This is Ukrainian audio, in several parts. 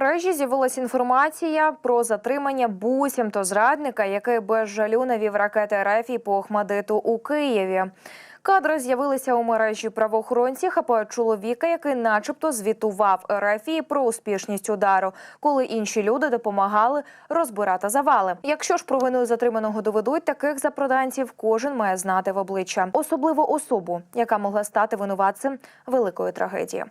мережі з'явилася інформація про затримання буцімто зрадника, який без жалю навів ракети РФ по Охмадиту у Києві. Кадри з'явилися у мережі правоохоронці, хапають чоловіка, який, начебто, звітував РФ про успішність удару, коли інші люди допомагали розбирати завали. Якщо ж провиною затриманого доведуть, таких запроданців кожен має знати в обличчя, особливо особу, яка могла стати винуватцем великої трагедії.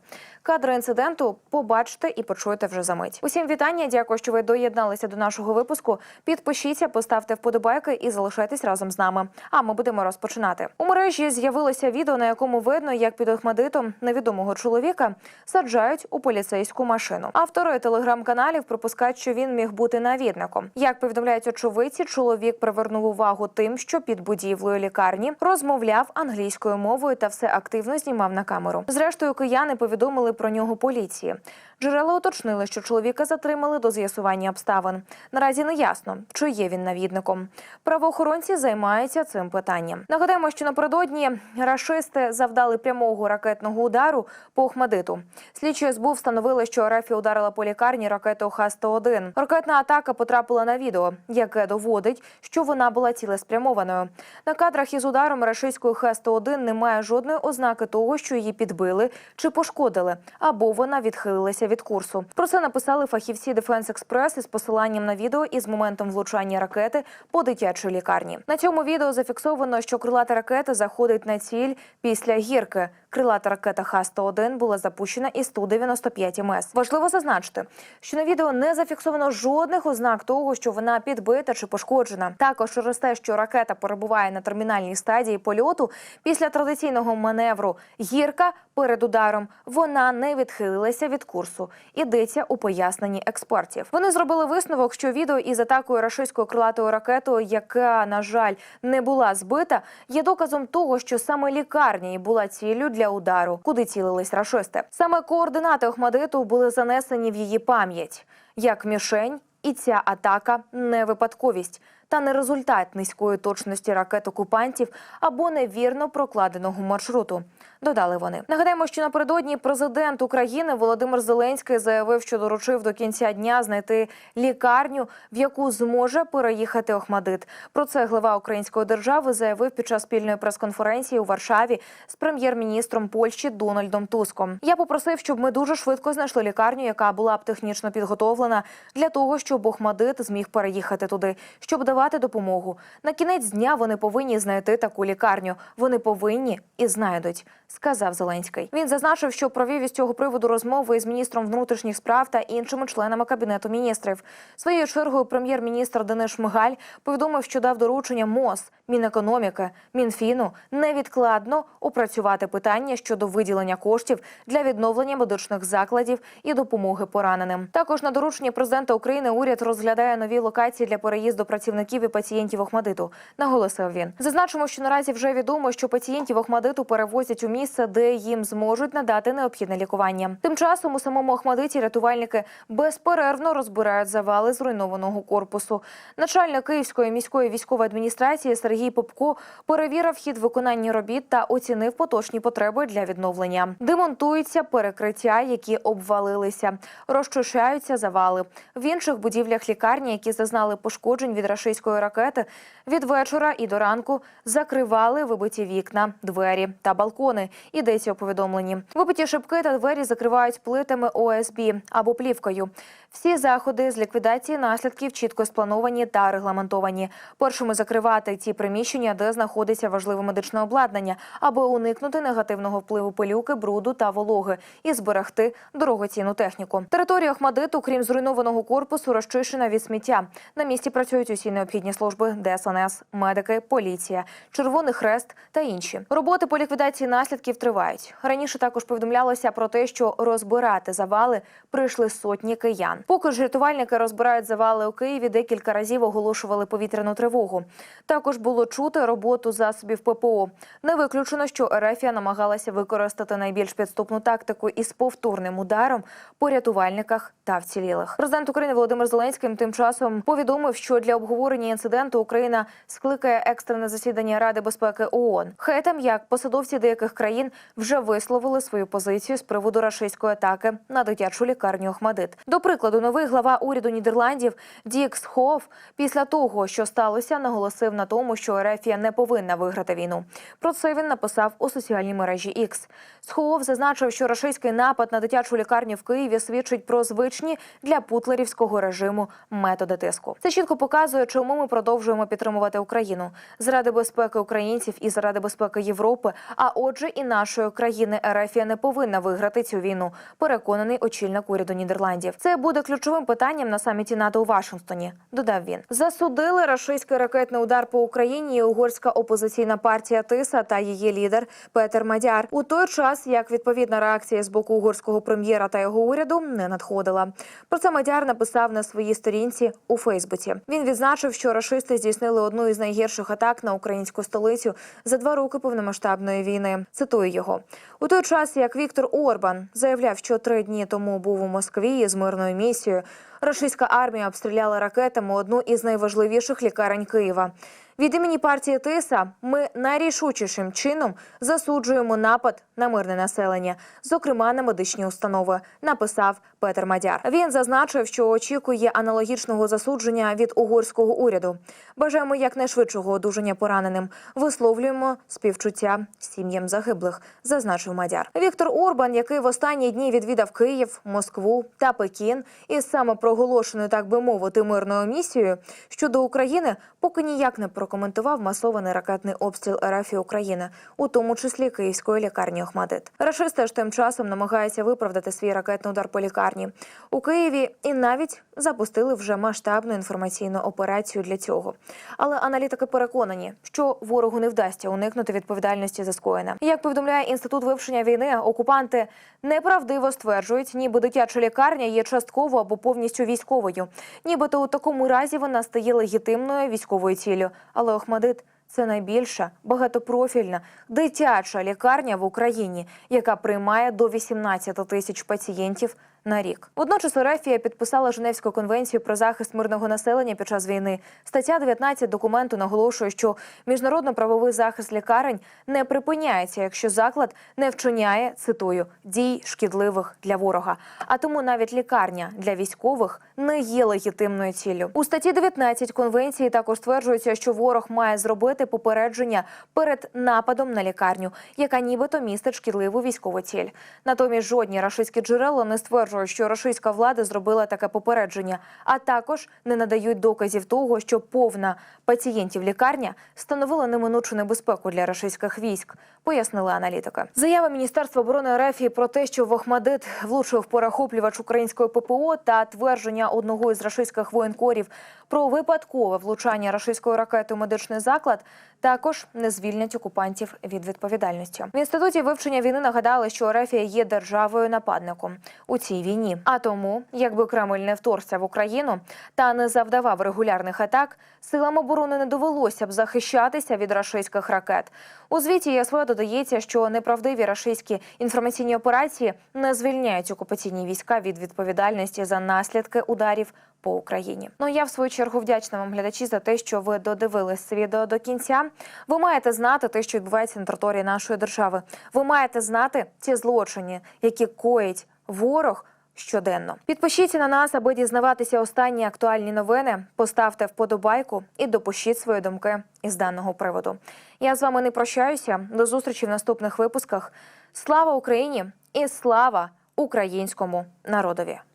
Кадри інциденту побачите і почуєте вже за мить. Усім вітання. Дякую, що ви доєдналися до нашого випуску. Підпишіться, поставте вподобайки і залишайтесь разом з нами. А ми будемо розпочинати. У мережі з'явилося відео, на якому видно, як під Охмадитом невідомого чоловіка саджають у поліцейську машину. Автори телеграм-каналів припускають, що він міг бути навідником. Як повідомляють очевидці, чоловік привернув увагу тим, що під будівлею лікарні розмовляв англійською мовою та все активно знімав на камеру. Зрештою, кияни повідомили про нього поліції. Джерела уточнили, що чоловіка затримали до з'ясування обставин. Наразі не ясно, чи є він навідником. Правоохоронці займаються цим питанням. Нагадаємо, що напередодні рашисти завдали прямого ракетного удару по Охмадиту. Слідчі СБУ встановили, що РФ ударила по лікарні ракетою Х-101. Ракетна атака потрапила на відео, яке доводить, що вона була цілеспрямованою. На кадрах із ударом рашистської Х-101 немає жодної ознаки того, що її підбили чи пошкодили, або вона відхилилася від курсу. Про це написали фахівці Defense Express із посиланням на відео із моментом влучання ракети по дитячій лікарні. На цьому відео зафіксовано, що крилата ракета заходить на ціль після гірки. Крилата ракета Х-101 була запущена із Ту-95 МС. Важливо зазначити, що на відео не зафіксовано жодних ознак того, що вона підбита чи пошкоджена. Також через те, що ракета перебуває на термінальній стадії польоту, після традиційного маневру гірка перед ударом вона не відхилилася від курсу. Ідеться у поясненні експертів. Вони зробили висновок, що відео із атакою рашистською крилатою ракетою, яка на жаль не була збита, є доказом того, що саме лікарня і була ціллю для удару, куди цілились рашисти. Саме координати Охмадиту були занесені в її пам'ять як мішень. І ця атака не випадковість та не результат низької точності ракет окупантів або невірно прокладеного маршруту. Додали вони. Нагадаємо, що напередодні президент України Володимир Зеленський заявив, що доручив до кінця дня знайти лікарню, в яку зможе переїхати Охмадит. Про це глава української держави заявив під час спільної прес-конференції у Варшаві з прем'єр-міністром Польщі Дональдом Туском. Я попросив, щоб ми дуже швидко знайшли лікарню, яка була б технічно підготовлена для того, щоб Охмадит зміг переїхати туди, щоб давати допомогу. На кінець дня вони повинні знайти таку лікарню. Вони повинні і знайдуть, сказав Зеленський. Він зазначив, що провів із цього приводу розмови із міністром внутрішніх справ та іншими членами кабінету міністрів. Своєю чергою прем'єр-міністр Денис Шмигаль повідомив, що дав доручення МОЗ, Мінекономіки, Мінфіну невідкладно опрацювати питання щодо виділення коштів для відновлення медичних закладів і допомоги пораненим. Також на доручення президента України уряд розглядає нові локації для переїзду працівників і пацієнтів Охмадиту. Наголосив він. Зазначимо, що наразі вже відомо, що пацієнтів Охмадиту перевозять у місце, де їм зможуть надати необхідне лікування. Тим часом у самому Охмадиті рятувальники безперервно розбирають завали зруйнованого корпусу. Начальник Київської міської військової адміністрації Сергій Попко перевірив хід виконання робіт та оцінив поточні потреби для відновлення. Демонтуються перекриття, які обвалилися, розчищаються завали в інших будівлях лікарні, які зазнали пошкоджень від рашистської ракети. Від вечора і до ранку закривали вибиті вікна, двері та балкони. Йдеться у повідомленні. Вибиті шибки та двері закривають плитами ОСБ або плівкою. Всі заходи з ліквідації наслідків чітко сплановані та регламентовані. Першими закривати ті приміщення, де знаходиться важливе медичне обладнання, аби уникнути негативного впливу пилюки, бруду та вологи і зберегти дорогоцінну техніку. Територія Охмадиту, крім зруйнованого корпусу, розчищена від сміття. На місці працюють усі необхідні служби ДСНС, медики, поліція, Червоний Хрест та інші. Роботи по ліквідації наслідків тривають. Раніше також повідомлялося про те, що розбирати завали прийшли сотні киян. Поки ж рятувальники розбирають завали у Києві, декілька разів оголошували повітряну тривогу. Також було чути роботу засобів ППО. Не виключено, що Ерефія намагалася використати найбільш підступну тактику із повторним ударом по рятувальниках та вцілілих. Президент України Володимир Зеленський тим часом повідомив, що для обговорення обговоренні інциденту Україна скликає екстрене засідання Ради безпеки ООН. Хетам, як посадовці деяких країн вже висловили свою позицію з приводу рашистської атаки на дитячу лікарню Охмадит. До прикладу, новий глава уряду Нідерландів Дік Схов після того, що сталося, наголосив на тому, що Ерефія не повинна виграти війну. Про це він написав у соціальній мережі X. Схов зазначив, що рашистський напад на дитячу лікарню в Києві свідчить про звичні для путлерівського режиму методи тиску. Це чітко показує, чому ми продовжуємо підтримувати Україну заради безпеки українців і заради безпеки Європи. А отже, і нашої країни Ерефія не повинна виграти цю війну. Переконаний очільник уряду Нідерландів. Це буде ключовим питанням на саміті НАТО у Вашингтоні. Додав він. Засудили рашистський ракетний удар по Україні. і Угорська опозиційна партія Тиса та її лідер Петер Мадяр. У той час як відповідна реакція з боку угорського прем'єра та його уряду не надходила. Про це Мадяр написав на своїй сторінці у Фейсбуці. Він відзначив, що рашисти здійснили одну із найгірших атак на українську столицю за два роки повномасштабної війни. Цитую його у той час, як Віктор Орбан заявляв, що три дні тому був у Москві з мирною місією. Рашистська армія обстріляла ракетами одну із найважливіших лікарень Києва. Від імені партії Тиса ми найрішучішим чином засуджуємо напад на мирне населення, зокрема на медичні установи. Написав Петер Мадяр. Він зазначив, що очікує аналогічного засудження від угорського уряду. Бажаємо якнайшвидшого одужання пораненим. Висловлюємо співчуття сім'ям загиблих. Зазначив Мадяр. Віктор Орбан, який в останні дні відвідав Київ, Москву та Пекін, із самопроголошеною, так би мовити, мирною місією щодо України, поки ніяк не прокоментував масований ракетний обстріл РФ України, у тому числі київської лікарні Охмадит. Рашисти ж тим часом намагаються виправдати свій ракетний удар по лікарні у Києві і навіть запустили вже масштабну інформаційну операцію для цього. Але аналітики переконані, що ворогу не вдасться уникнути відповідальності за скоєне. Як повідомляє інститут вивчення війни, окупанти неправдиво стверджують, ніби дитяча лікарня є частково або повністю військовою. Нібито у такому разі вона стає легітимною військовою ціллю. Але Охмадит це найбільша багатопрофільна дитяча лікарня в Україні, яка приймає до 18 тисяч пацієнтів на рік. Водночас Орефія підписала Женевську конвенцію про захист мирного населення під час війни. Стаття 19 документу наголошує, що міжнародно-правовий захист лікарень не припиняється, якщо заклад не вчиняє цитую дій шкідливих для ворога. А тому навіть лікарня для військових не є легітимною ціллю. У статті 19 конвенції також стверджується, що ворог має зробити попередження перед нападом на лікарню, яка нібито містить шкідливу військову ціль. Натомість жодні рашистські джерела не стверджують, що рашистська влада зробила таке попередження, а також не надають доказів того, що повна пацієнтів лікарня становила неминучу небезпеку для рашистських військ, пояснили аналітики. Заява Міністерства оборони РФ про те, що в Охмадит влучив порахоплювач української ППО та твердження одного із рашистських воєнкорів про випадкове влучання рашистської ракети у медичний заклад, також не звільнять окупантів від відповідальності. В інституті вивчення війни нагадали, що Ерефія є державою нападником у цій війні. А тому, якби Кремль не вторгся в Україну та не завдавав регулярних атак, силам оборони не довелося б захищатися від рашистських ракет. У звіті ЄСВ додається, що неправдиві рашистські інформаційні операції не звільняють окупаційні війська від відповідальності за наслідки ударів по Україні. Ну я в свою чергу вдячна вам, глядачі, за те, що ви додивились це відео до кінця. Ви маєте знати те, що відбувається на території нашої держави. Ви маєте знати ті злочини, які коїть ворог. Щоденно підпишіться на нас, аби дізнаватися останні актуальні новини. Поставте вподобайку і допишіть свої думки із даного приводу. Я з вами не прощаюся. До зустрічі в наступних випусках. Слава Україні і слава українському народові!